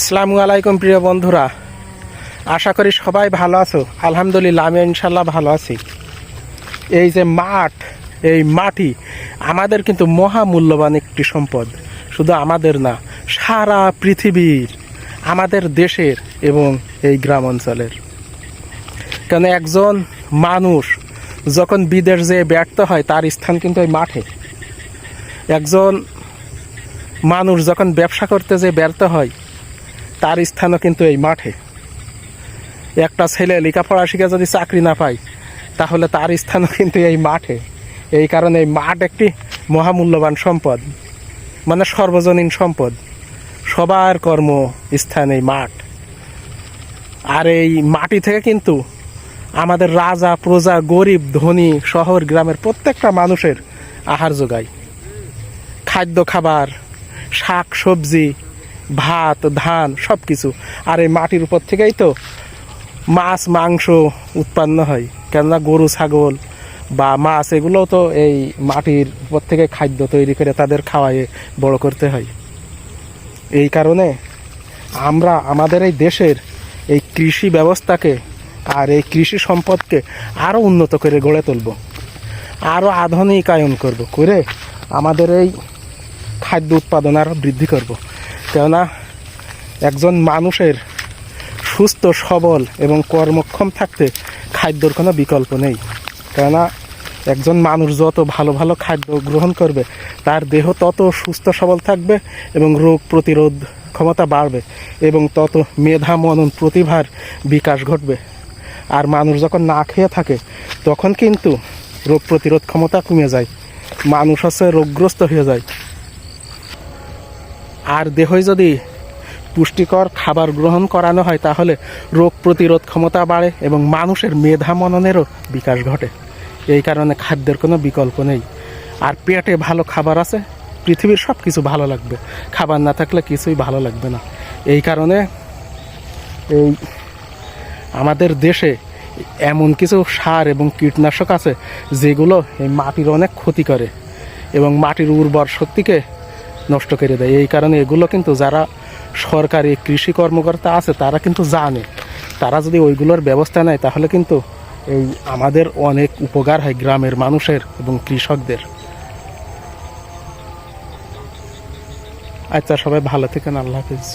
আসসালামু আলাইকুম, প্রিয় বন্ধুরা। আশা করি সবাই ভালো আছো। আলহামদুলিল্লাহ আমি ইনশাল্লাহ ভালো আছি। এই যে মাঠ, এই মাটি, আমাদের কিন্তু মহামূল্যবান একটি সম্পদ। শুধু আমাদের না, সারা পৃথিবীর, আমাদের দেশের এবং এই গ্রাম অঞ্চলের। কেন একজন মানুষ যখন বিদেশ যেয়ে ব্যর্থ হয়, তার স্থান কিন্তু এই মাঠে। একজন মানুষ যখন ব্যবসা করতে যে ব্যর্থ হয় তার স্থানও কিন্তু এই মাঠে। একটা ছেলে লেখাপড়া শিখে যদি চাকরি না পায়, তাহলে তার স্থানও কিন্তু এই মাঠে। এই কারণে এই মাঠ একটি মহামূল্যবান সম্পদ মানে সর্বজনীন সম্পদ। সবার কর্ম স্থান এই মাঠ। আর এই মাটি থেকে কিন্তু আমাদের রাজা, প্রজা, গরিব, ধনী, শহর, গ্রামের প্রত্যেকটা মানুষের আহার যোগায়। খাদ্য খাবার, শাক, সবজি ভাত, ধান সব কিছু আর এই মাটির উপর থেকেই তো মাছ, মাংস উৎপন্ন হয়। কেননা গরু, ছাগল বা মাছ, এগুলোও তো এই মাটির উপর থেকে খাদ্য তৈরি করে তাদের খাওয়াইয়ে বড় করতে হয়। এই কারণে আমরা আমাদের এই দেশের এই কৃষি ব্যবস্থাকে আর এই কৃষি সম্পদকে আরও উন্নত করে গড়ে তুলব। আরও আধুনিকায়ন করব, করে আমাদের এই খাদ্য উৎপাদন আরও বৃদ্ধি করব। কেননা একজন মানুষের সুস্থ, সবল এবং কর্মক্ষম থাকতে খাদ্যর কোনো বিকল্প নেই। কেননা একজন মানুষ যত ভালো ভালো খাদ্য গ্রহণ করবে, তার দেহ তত সুস্থ, সবল থাকবে এবং রোগ প্রতিরোধ ক্ষমতা বাড়বে এবং তত মেধা, মনন প্রতিভার বিকাশ ঘটবে। আর মানুষ যখন না খেয়ে থাকে, তখন কিন্তু রোগ প্রতিরোধ ক্ষমতা কমে যায়। মানুষ হচ্ছে রোগগ্রস্ত হয়ে যায়। আর দেহই যদি পুষ্টিকর খাবার গ্রহণ করানো হয়, তাহলে রোগ প্রতিরোধ ক্ষমতা বাড়ে এবং মানুষের মেধা মননেরও বিকাশ ঘটে। এই কারণে খাদ্যের কোনো বিকল্প নেই। আর পেটে ভালো খাবার আছে, পৃথিবীর সব কিছু ভালো লাগবে। খাবার না থাকলে কিছুই ভালো লাগবে না। এই কারণে এই আমাদের দেশে এমন কিছু সার এবং কীটনাশক আছে, যেগুলো এই মাটির অনেক ক্ষতি করে এবং মাটির উর্বর শক্তিকে নষ্ট করে দেয়। এই কারণে এগুলো কিন্তু যারা সরকারি কৃষি কর্মকর্তা আছে, তারা কিন্তু জানে। তারা যদি ওইগুলোর ব্যবস্থা নেয়, তাহলে কিন্তু এই আমাদের অনেক উপকার হয় গ্রামের মানুষের এবং কৃষকদের। আচ্ছা সবাই ভালো থেকেন, আল্লাহ হাফিজ।